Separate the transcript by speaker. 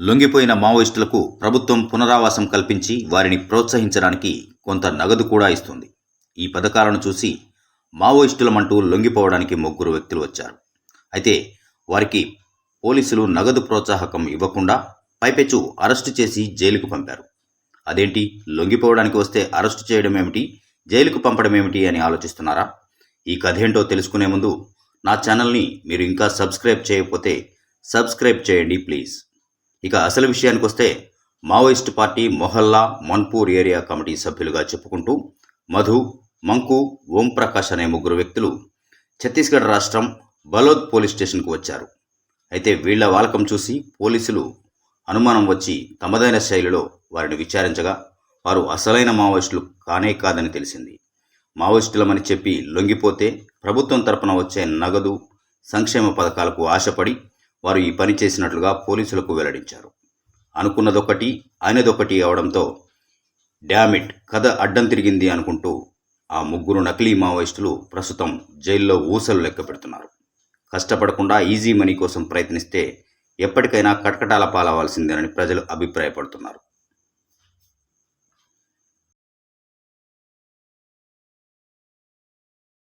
Speaker 1: లొంగిపోయిన మావోయిస్టులకు ప్రభుత్వం పునరావాసం కల్పించి వారిని ప్రోత్సహించడానికి కొంత నగదు కూడా ఇస్తుంది. ఈ పథకాలను చూసి మావోయిస్టులమంటూ లొంగిపోవడానికి ముగ్గురు వ్యక్తులు వచ్చారు. అయితే వారికి పోలీసులు నగదు ప్రోత్సాహకం ఇవ్వకుండా పైపెచ్చు అరెస్టు చేసి జైలుకు పంపారు. అదేంటి? లొంగిపోవడానికి వస్తే అరెస్టు చేయడం ఏమిటి? జైలుకు పంపడం ఏమిటి అని ఆలోచిస్తున్నారా? ఈ కథ ఏంటో తెలుసుకునే ముందు నా ఛానల్ని మీరు ఇంకా సబ్స్క్రైబ్ చేయకపోతే సబ్స్క్రైబ్ చేయండి ప్లీజ్. ఇక అసలు విషయానికి వస్తే Maoist party Mohalla Manpur area committee సభ్యులుగా చెప్పుకుంటూ మధు మంకు ఓం ప్రకాష్ అనే ముగ్గురు వ్యక్తులు ఛత్తీస్గఢ్ రాష్ట్రం బలోద్ పోలీస్ స్టేషన్కు వచ్చారు. అయితే వీళ్ళ వాలకం చూసి పోలీసులు అనుమానం వచ్చి తమదైన శైలిలో వారిని విచారించగా వారు అసలైన మావోయిస్టులు కానే కాదని తెలిసింది. మావోయిస్టులమని చెప్పి లొంగిపోతే ప్రభుత్వం తరపున వచ్చే నగదు సంక్షేమ పథకాలకు ఆశపడి వారు ఈ పని చేసినట్లుగా పోలీసులకు వెల్లడించారు. అనుకున్నదొకటి అయినదొకటి అవడంతో డ్యామిట్ కథ అడ్డం తిరిగింది అనుకుంటూ ఆ ముగ్గురు నకిలీ మావోయిస్టులు ప్రస్తుతం జైల్లో ఊసలు లెక్క పెడుతున్నారు. కష్టపడకుండా ఈజీ మనీ కోసం ప్రయత్నిస్తే ఎప్పటికైనా కటకటాల పాలవలసిందేనని ప్రజలు అభిప్రాయపడుతున్నారు.